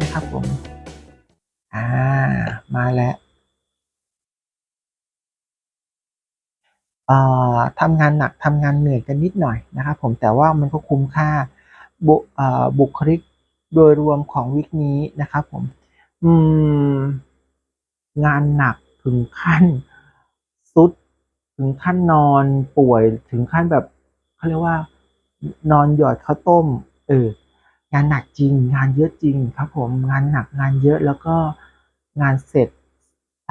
นะครับผม อ่า มาแล้วอ่อทำงานหนักทำงานเหนื่อยกันนิดหน่อยนะครับผมแต่ว่ามันก็คุ้มค่าบุบุคลิกโดยรวมของวิกนี้นะครับผมอืมงานหนักถึงขั้นสุด ถึงขั้นนอนป่วยถึงขั้นแบบเขาเรียกว่านอนหยอดข้าวต้มเออ งานหนักจริง งานเยอะจริงครับผมงานหนักงานเยอะแล้วก็งานเสร็จ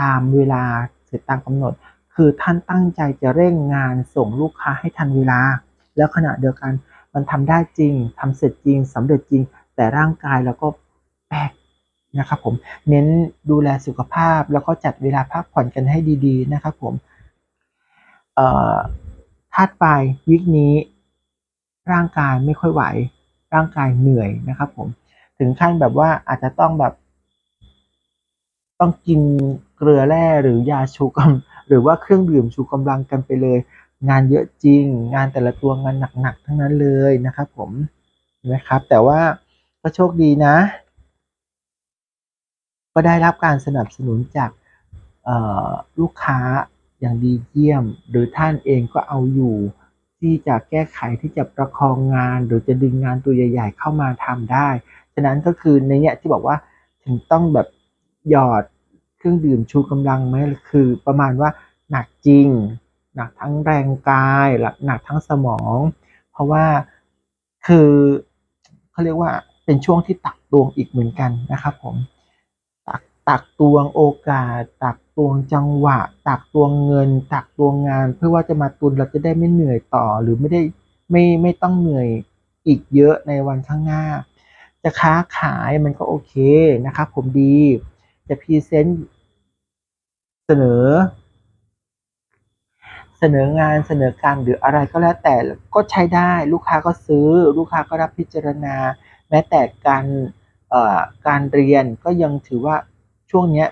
ตามเวลาเสร็จตามกำหนด คือท่านตั้งใจจะเร่งงานส่งลูกค้าให้ทันเวลา แล้วขณะเดียวกันมันทำได้จริงทำเสร็จจริงสำเร็จจริง แต่ร่างกายเราก็แปลกนะครับผมเน้นดูแลสุขภาพแล้วก็จัดเวลาพักผ่อนกันให้ดี ๆ นะครับผมธาตุไฟวิกนี้ ร่างกายไม่ค่อยไหว ร่างกายเหนื่อยนะครับผมถึงขั้นแบบว่าอาจจะต้องแบบ ต้องกินเกลือแร่หรือยาชูกำหรือว่าเครื่องดื่มชูกำลังกันไปเลย งานเยอะจริง งานแต่ละตัวงานหนักๆทั้งนั้นเลยนะครับผมเห็นะครับ แต่ว่าก็โชคดีนะ ก็ได้รับการสนับสนุนจากลูกค้าอย่างดีเยี่ยม หรือท่านเองก็เอาอยู่ ที่จะแก้ไขที่จะประคองงาน หรือจะดึงงานตัวใหญ่ ๆ เข้ามาทำได้ ฉะนั้นก็คือในเนี้ยที่บอกว่าถึงต้องแบบหยอดเครื่องดื่มชูกำลังไหมคือประมาณว่าหนักจริง หนักทั้งแรงกายและหนักทั้งสมอง เพราะว่าคือเขาเรียกว่าเป็นช่วงที่ตักตวงอีกเหมือนกันนะครับผม ตักตวงโอกาส ตักตวงจังหวะ ตักตวงเงิน ตักตวงงาน เพื่อว่าจะมาตุนเราจะได้ไม่เหนื่อยต่อหรือไม่ได้ไม่ไม่ต้องเหนื่อยอีกเยอะในวันข้างหน้า จะค้าขายมันก็โอเคนะครับผมดีจะพรีเซนต์เสนอ เสนองานเสนอการหรืออะไรก็แล้วแต่ก็ใช้ได้ลูกค้าก็ซื้อ ลูกค้าก็รับพิจารณา แม้แต่การเอ่อการเรียนก็ยังถือว่า ช่วงเนี้ย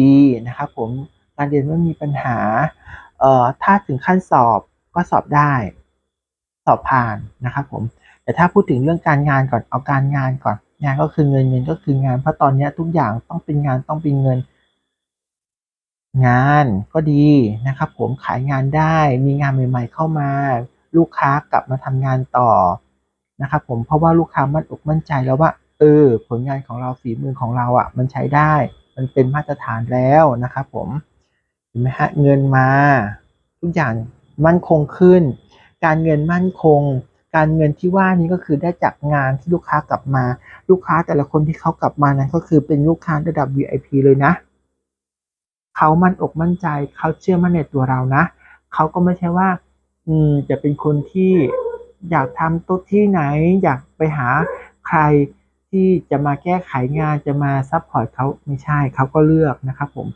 ดีนะครับผมการเรียนไม่มีปัญหาเอ่อถ้าถึงขั้นสอบก็สอบได้สอบผ่านนะครับผมแต่ถ้าพูดถึงเรื่องการงานก่อนเอาการงานก่อน งานก็คือเงินเงินก็คืองานเพราะตอนนี้ทุกอย่างต้องเป็นงานต้องเป็นเงิน งานก็ดีนะครับ ผมขายงานได้มีงานใหม่ ๆ เข้ามา ลูกค้ากลับมาทำงานต่อนะครับผมเพราะว่าลูกค้ามั่นอกมั่นใจแล้วว่าเออผลงานของเราฝีมือของเราอะ มันใช้ได้ มันเป็นมาตรฐานแล้วนะครับผมเห็นไหมฮะเงินมา ทุกอย่างมั่นคงขึ้น การเงินมั่นคง การเงินที่ว่านี้ก็คือได้จากงานที่ลูกค้ากลับมา ลูกค้าแต่ละคนที่เขากลับมานั้นก็คือเป็นลูกค้าระดับ VIP เลยนะเขามั่นอกมั่นใจเขาเชื่อมั่นในตัวเรานะเขาก็ไม่ใช่ว่า อืมจะเป็นคนที่อยากทำโต๊ะที่ไหน อยากไปหาใคร ที่จะมาแก้ไขงานจะมาซัพพอร์ตเขาไม่ใช่เขาก็เลือกนะครับผม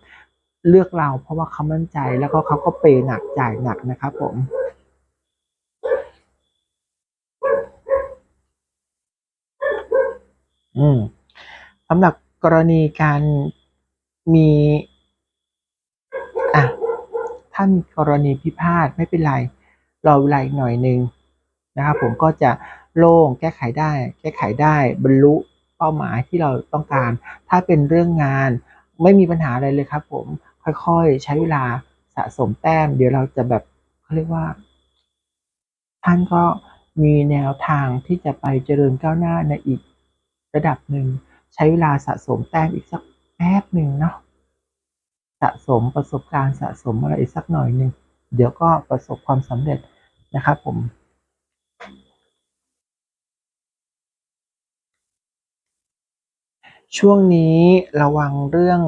เลือกเราเพราะว่าเขามั่นใจแล้วก็เขาก็เปย์หนักจ่ายหนักนะครับผมอืมสำหรับกรณีการมีอะถ้ามีกรณีพิพาทไม่เป็นไรรอเวลาอีกหน่อยหนึ่งนะครับผมก็จะโล่งแก้ไขได้ แก้ไขได้บรรลุ เป้าหมายที่เราต้องการ ถ้าเป็นเรื่องงานไม่มีปัญหาอะไรเลยครับ ผมค่อยๆ ใช้เวลาสะสมแต้ม เดี๋ยวเราจะแบบเขาเรียกว่า ท่านก็มีแนวทางที่จะไปเจริญก้าวหน้าในอีกระดับหนึ่ง ใช้เวลาสะสมแต้มอีกสักแป๊บหนึ่งเนาะสะสมประสบการณ์สะสมอะไรอีกสักหน่อยหนึ่งเดี๋ยวก็ประสบความสำเร็จนะครับผม ช่วงนี้ระวังเรื่อง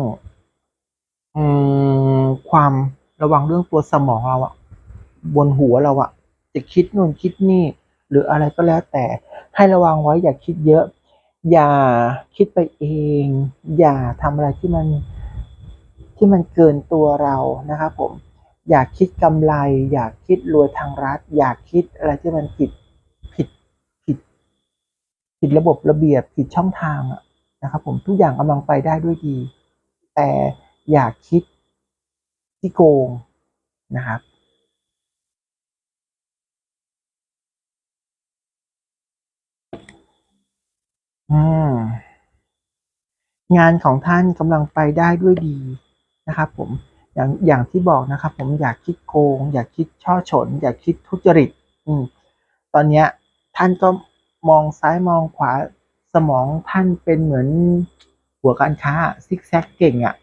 อืมความระวังเรื่องตัวสมองเราอะบนหัวเราอะจะคิดนู่นคิดนี่ หรืออะไรก็แล้วแต่ให้ระวังไว้อย่าคิดเยอะ อย่าคิดไปเอง อย่าทำอะไรที่มันที่มันเกินตัวเรานะครับผมอย่าคิดกำไร อย่าคิดรวยทางรัฐ อย่าคิดอะไรที่มันผิดผิดผิด ผิดระบบระเบียบผิดช่องทางอะ นะครับผมทุกอย่างกำลังไปได้ด้วยดี แต่อย่าคิดที่โกงนะครับอืมงานของท่านกำลังไปได้ด้วยดีนะครับผมอย่างอย่างที่บอกนะครับผมอยากคิดโกง อยากคิดช่อฉน อยากคิดทุจริต อืม ตอนเนี้ย ท่านก็มองซ้ายมองขวา สมองท่านเป็นเหมือนหัวการค้าซิกแซกเก่งอะ่ะ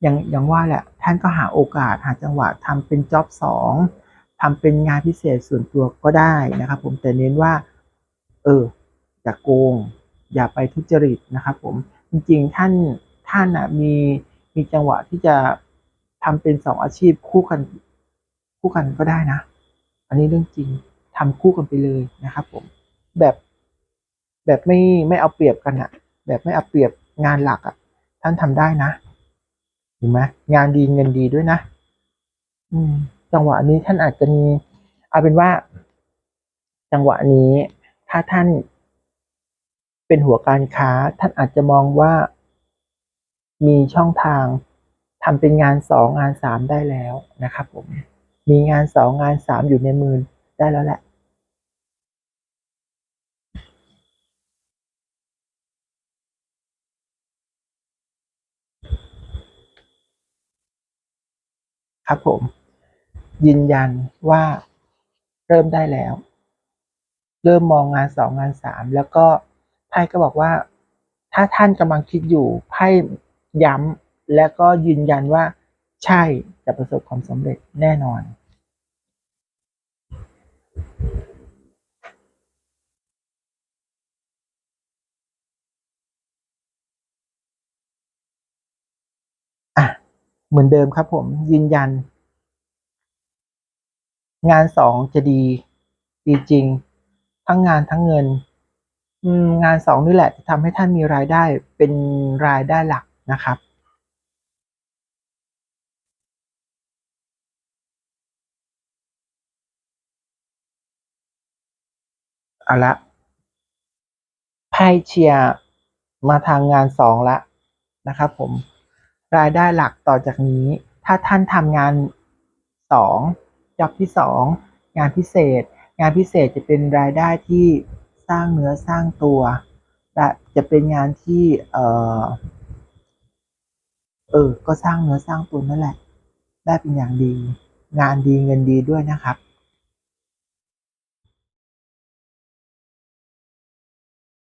อย่างอย่างว่าแหละท่านก็หาโอกาสหาจังหวะทำเป็นจ็อบสองทำเป็นงานพิเศษส่วนตัวก็ได้นะครับ ผมแต่เน้นว่า เอออย่าโกง อย่าไปทุจริตนะครับผมจริงๆท่านท่านอะมีมีจังหวะที่จะทำเป็นสองอาชีพคู่กันคู่กันก็ได้นะ อันนี้เรื่องจริงทำคู่กันไปเลยนะครับผมแบบ แบบไม่ไม่เอาเปรียบกันอะแบบไม่เอาเปรียบงานหลักอะท่านทำได้นะเห็นไหมงานดีเงินดีด้วยนะ อืม จังหวะนี้ท่านอาจจะมีเอาเป็นว่า จังหวะนี้ถ้าท่านเป็นหัวการค้า ท่านอาจจะมองว่ามีช่องทางทำเป็นงานสองงานสามได้แล้วนะครับผม มีงานสองงานสามอยู่ในมือได้แล้วแหละ ครับผม ยืนยันว่าเริ่มได้แล้ว เริ่มมองงานสองงานสามแล้วก็ไพ่ก็บอกว่า ถ้าท่านกำลังคิดอยู่ไพ่ย้ำและก็ยืนยันว่า ใช่จะประสบความสำเร็จแน่นอน อะ เหมือนเดิมครับผมยืนยัน งานสองจะดีดีจริง ทั้งงานทั้งเงินงานสองนี่แหละจะทำให้ท่านมีรายได้เป็นรายได้หลักนะครับ เอาละไพ่เชียร์มาทางงานสองละนะครับผม รายได้หลักต่อจากนี้ ถ้าท่านทำงานสองจับที่สองงานพิเศษ งานพิเศษจะเป็นรายได้ที่สร้างเนื้อสร้างตัวและจะเป็นงานที่เออเออ ก็สร้างเนื้อสร้างตัวนั่นแหละ ได้เป็นอย่างดี งานดีเงินดีด้วยนะครับ